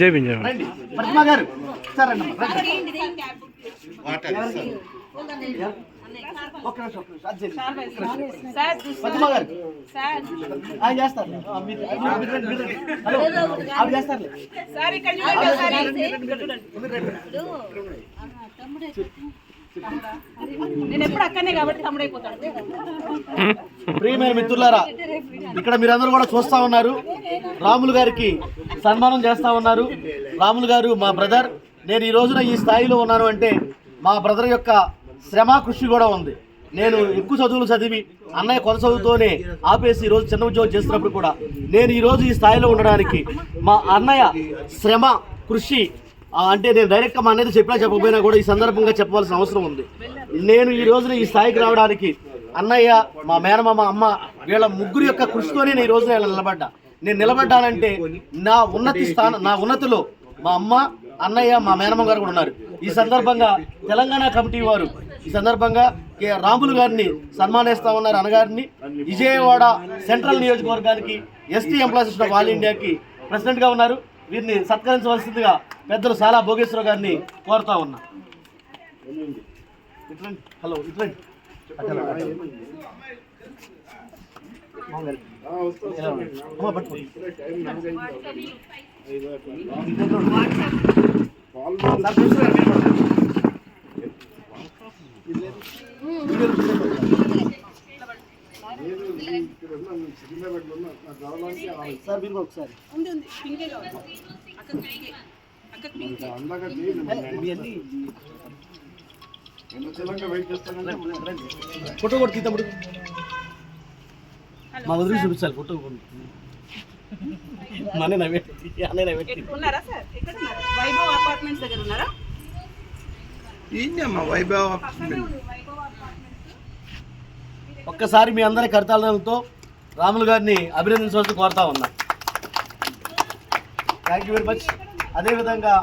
చేయించాము రండి. ప్రతిమా గారు. సార్ రండి. అమ్మా, రండి. ఒక్క నిమిషం, ఒక్క నిమిషం. అది చేయండి. సార్ ప్రతిమా గారు. సార్ ఆ, చేస్తారు. ఆ, నేను ఎప్పుడు కాబట్టి తమ్ముడైపోతాడు. ప్రియమైన మిత్రులారా ఇక్కడ మీరందరూ కూడా చూస్తా ఉన్నారు. రాములు గారికి సన్మానం చేస్తా ఉన్నారు. రాములు గారు మా బ్రదర్ నేను ఈ రోజున ఈ స్థాయిలో ఉన్నాను అంటే మా బ్రదర్ యొక్క శ్రమ కృషి కూడా ఉంది. నేను ఎక్కువ చదువులు చదివి అన్నయ్య కొత్త చదువుతోనే ఆపేసి ఈ రోజు చిన్న ఉద్యోగం చేస్తున్నప్పుడు కూడా నేను ఈరోజు ఈ స్థాయిలో ఉండడానికి మా అన్నయ్య శ్రమ కృషి అంటే నేను డైరెక్ట్గా మా అన్నయ్య చెప్పినా చెప్పకపోయినా కూడా ఈ సందర్భంగా చెప్పవలసిన అవసరం ఉంది. నేను ఈ రోజున ఈ స్థాయికి రావడానికి అన్నయ్య మా మేనమామ అమ్మ వీళ్ళ ముగ్గురు యొక్క కృషితోనే నేను ఈ రోజున ఇలా నిలబడ్డా. నేను నిలబడ్డానంటే నా ఉన్నతి స్థానం నా ఉన్నతిలో మా అమ్మ అన్నయ్య మా మేనమ్మ గారు కూడా ఉన్నారు. ఈ సందర్భంగా తెలంగాణ కమిటీ వారు ఈ సందర్భంగా కె. రాములు గారిని సన్మానిస్తా ఉన్నారు అన్నగారిని. విజయవాడ సెంట్రల్ నియోజకవర్గానికి ఎస్టీ ఎంప్లాయీస్ ఆఫ్ ఆల్ ఇండియాకి ప్రెసిడెంట్గా ఉన్నారు. వీరిని సత్కరించవలసిందిగా పెద్దలు సాలా భోగేశ్వర గారిని కోరుతా ఉన్నా. ఇట్లండి. హలో ఇట్లండి. సార్, మీరు ఒకసారి. ఫోటో కూడా తీతప్పుడు మా వదిలి చూపించాలి ఫోటో మనే నవ్వెట్టి అనే నవ్వెట్టి ఎక్కడ ఉన్నారా సార్? ఎక్కడ ఉన్నారు వైభవ్ అపార్ట్మెంట్స్ దగ్గర ఉన్నారా? ఏంటమ్మా వైభవ పక్కనే ఉంది వైభవ్ అపార్ట్మెంట్స్ ఒక్కసారి మీ అందరి కర్తాలతో రాములు గారిని అభినందించవలసి కోరుతా ఉన్నా. థ్యాంక్ యూ వెరీ మచ్ అదేవిధంగా